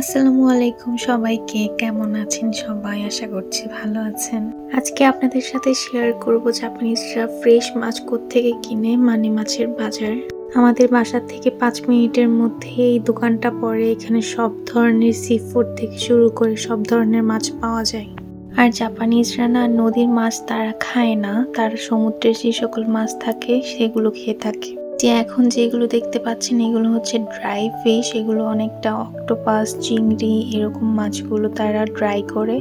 আসসালামু আলাইকুম সবাইকে, কেমন আছেন সবাই? আশা করছি ভালো আছেন। আজকে আপনাদের সাথে শেয়ার করব জাপানিজরা ফ্রেশ মাছ থেকে কিনে মানে মাছের বাজার। আমাদের বাসার থেকে পাঁচ মিনিটের মধ্যে এই দোকানটা পড়ে। এখানে সব ধরনের সি ফুড থেকে শুরু করে সব ধরনের মাছ পাওয়া যায়। আর জাপানিজরা না নদীর মাছ তারা খায় না। তারা সমুদ্রের যে সকল মাছ থাকে, সেগুলো খেয়ে থাকে। যে এখন যেগুলো দেখতে পাচ্ছেন, এগুলো হচ্ছে ড্রাই ফিশ এগুলো অনেকটা অক্টোপাস চিংড়ি, এরকম মাছগুলো তারা ড্রাই করে।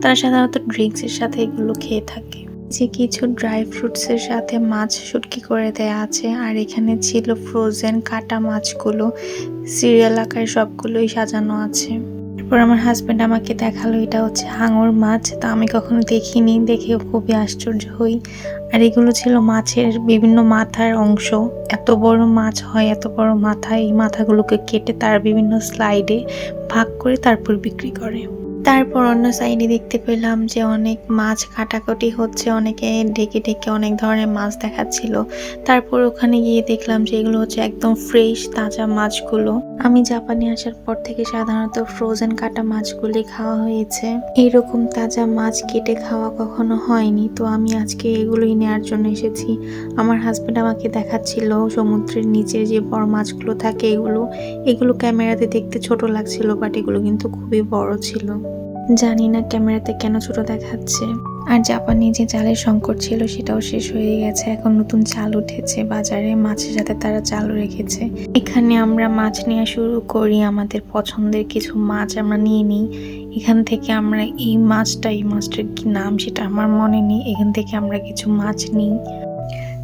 তারা সাধারণত ড্রিঙ্কসের সাথে এগুলো খেয়ে থাকে। যে কিছু ড্রাই ফ্রুটসের সাথে মাছ শুটকি করে দেয়া আছে, আর এখানে ছিল ফ্রোজেন কাটা মাছগুলো। সিরিয়াল আকারে সবগুলোই সাজানো আছে। তারপর আমার হাজব্যান্ড আমাকে দেখাল, এটা হচ্ছে হাঙর মাছ। তা আমি কখনো দেখিনি, দেখে খুবই আশ্চর্য হই। আর এগুলো ছিল মাছের বিভিন্ন মাথার অংশ। এত বড় মাছ হয়, এত বড় মাথা, এই মাথাগুলোকে কেটে তার বিভিন্ন স্লাইডে ভাগ করে তারপর বিক্রি করে। তারপর অন্য সাইডে দেখতে পেলাম যে অনেক মাছ কাটাকাটি হচ্ছে, অনেকে ঢেকে ঢেকে অনেক ধরনের মাছ দেখাচ্ছিল। তারপর ওখানে গিয়ে দেখলাম যে এগুলো হচ্ছে একদম ফ্রেশ তাজা মাছগুলো। আমি জাপানে আসার পর থেকে সাধারণত ফ্রোজেন কাটা মাছগুলি খাওয়া হয়েছে। এইরকম তাজা মাছ কেটে খাওয়া কখনো হয়নি, তো আমি আজকে এগুলোই নেওয়ার জন্য এসেছি। আমার হাজব্যান্ড আমাকে দেখাচ্ছিল সমুদ্রের নিচে যে বড় মাছগুলো থাকে এগুলো। এগুলো ক্যামেরাতে দেখতে ছোট লাগছিল বাট এগুলো কিন্তু খুবই বড় ছিল। জানি না ক্যামেরাতে কেন ছোট দেখাচ্ছে। আর জাপানি যে চালের সংকট ছিল সেটাও শেষ হয়ে গেছে। এখন নতুন চাল উঠেছে বাজারে, মাছের সাথে তারা চালও রেখেছে। এখানে আমরা মাছ নেওয়া শুরু করি, আমাদের পছন্দের কিছু মাছ আমরা নিয়ে নিই। এখান থেকে আমরা এই মাছটা, এই মাছটার কি নাম সেটা আমার মনে নেই। এখান থেকে আমরা কিছু মাছ নিই।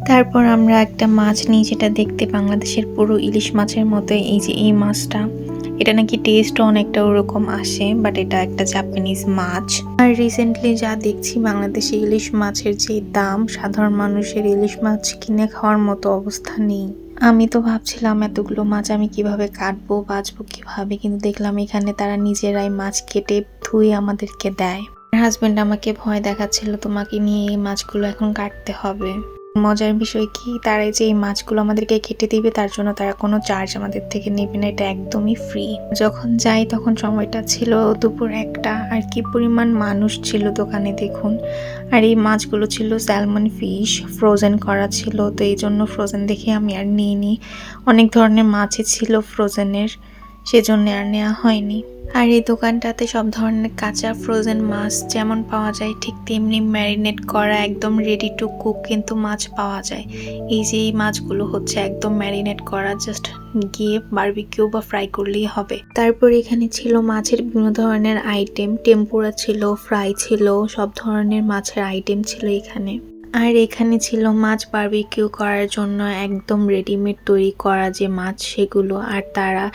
তারপর আমরা একটা মাছ নিই, যেটা দেখতে বাংলাদেশের পুরো ইলিশ মাছের মতো এই যে এই মাছটা। এটা নাকি টেস্টও অনেকটা ওরকম আসে বাট এটা একটা জাপানিজ মাছ। আর রিসেন্টলি যা দেখছি, বাংলাদেশে ইলিশ মাছের যে দাম, সাধারণ মানুষের ইলিশ মাছ কিনে খাওয়ার মতো অবস্থা নেই। আমি তো ভাবছিলাম এতগুলো মাছ আমি কীভাবে কাটবো, বাঁচবো কীভাবে, কিন্তু দেখলাম এখানে তারা নিজেরাই মাছ কেটে ধুয়ে আমাদেরকে দেয়। হাজবেন্ড আমাকে ভয় দেখাচ্ছিল, তোমাকে নিয়ে এই মাছগুলো এখন কাটতে হবে। মজার বিষয় কি? তারা যে এই মাছগুলো আমাদেরকে কেটে দিবে, তার জন্য তারা কোনো চার্জ আমাদের থেকে নেবে না, এটা একদমই ফ্রি যখন যাই তখন সময়টা ছিল দুপুর একটা, আর কি পরিমাণ মানুষ ছিল দোকানে দেখুন। আর এই মাছগুলো ছিল স্যালমন ফিশ ফ্রোজেন করা ছিল, তো এই জন্য ফ্রোজেন দেখে আমি আর নিইনি। অনেক ধরনের মাছই ছিল ফ্রোজেনের সেজন্য আর নেওয়া হয়নি। আর এই দোকানটাতে সব ধরনের কাঁচা ফ্রোজেন মাছ যেমন পাওয়া যায়, ঠিক তেমনি ম্যারিনেট করা একদম রেডি টু কুক কিন্তু মাছ পাওয়া যায়। এই যে এই মাছগুলো হচ্ছে একদম ম্যারিনেট করা জাস্ট গিয়ে বারবিকিউ বা ফ্রাই করলেই হবে। তারপর এখানে ছিল মাছের বিভিন্ন ধরনের আইটেম টেম্পুরা ছিল ফ্রাই ছিল, সব ধরনের মাছের আইটেম ছিল এখানে। আর এখানে ছিল মাছ বারবিকিউ করার জন্য একদম রেডিমেড তৈরি করা যে মাছ সেগুলো, আর তারা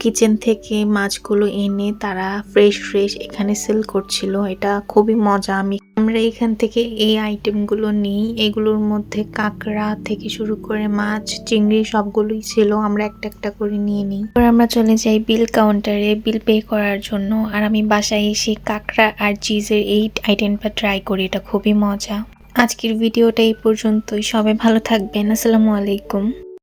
কিচেন থেকে মাছগুলো এনে তারা ফ্রেশ ফ্রেশ এখানে সেল করছিল। এটা খুবই মজা। আমি, আমরা এখান থেকে এই আইটেমগুলো নিই। এগুলোর মধ্যে কাঁকড়া থেকে শুরু করে মাছ, চিংড়ি সবগুলোই ছিল। আমরা একটা একটা করে নিয়ে নিই। এবার আমরা চলে যাই বিল কাউন্টারে বিল পে করার জন্য। আর আমি বাসায় এসে কাঁকড়া আর চিজের এই আইটেমটা ট্রাই করি। এটা খুবই মজা। আজকের ভিডিওটা এই পর্যন্তই। সবাই ভালো থাকবেন। আসসালামু আলাইকুম।